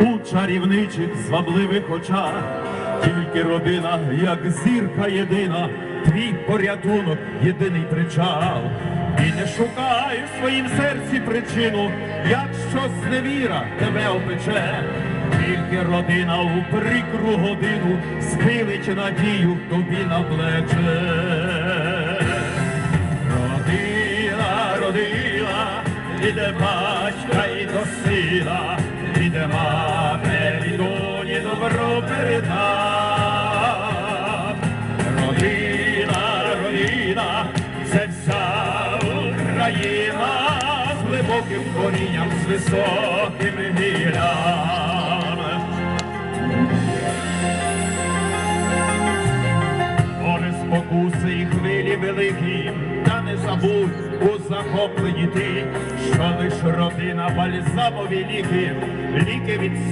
у чарівничих звабливих очах, тільки родина, як зірка єдина, твій порятунок, єдиний причал. І не шукай в своїм серці причину, якщо зневіра тебе опече, тільки родина у прикру годину схилить надію тобі на плече. Родила, родила, іде батька і до сина, добро передав. Родина, родина, це вся Україна з глибоким корінням, з високими гілями. Море спокуси і хвилі великі, та не забудь у захопленні ти, що лиш родина бальзамові ліки, ліки від